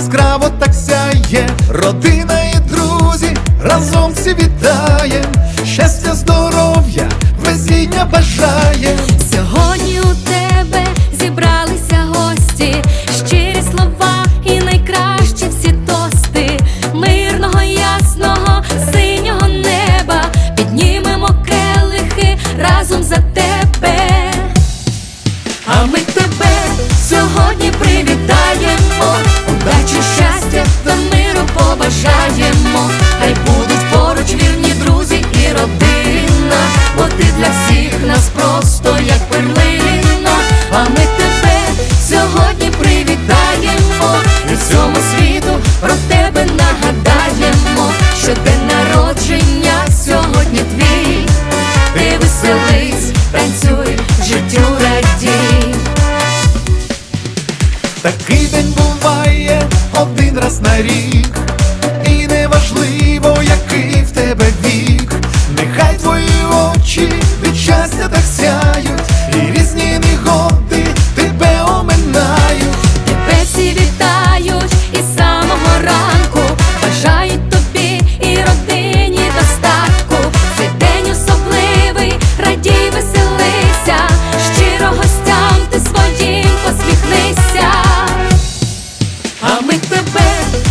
яскраво так сяє, родина і друзі разом всі вітає, щастя, здоров'я, везіння бажає. Сьогодні у тебе миру побажаємо. Хай будуть поруч вірні друзі і родина, бо ти для всіх нас просто як перлина. А ми тебе сьогодні привітаємо, і всьому світу про тебе нагадаємо, що день народження сьогодні твій. Ти веселись, танцюй, життю радій. Такий день буває один раз на рік,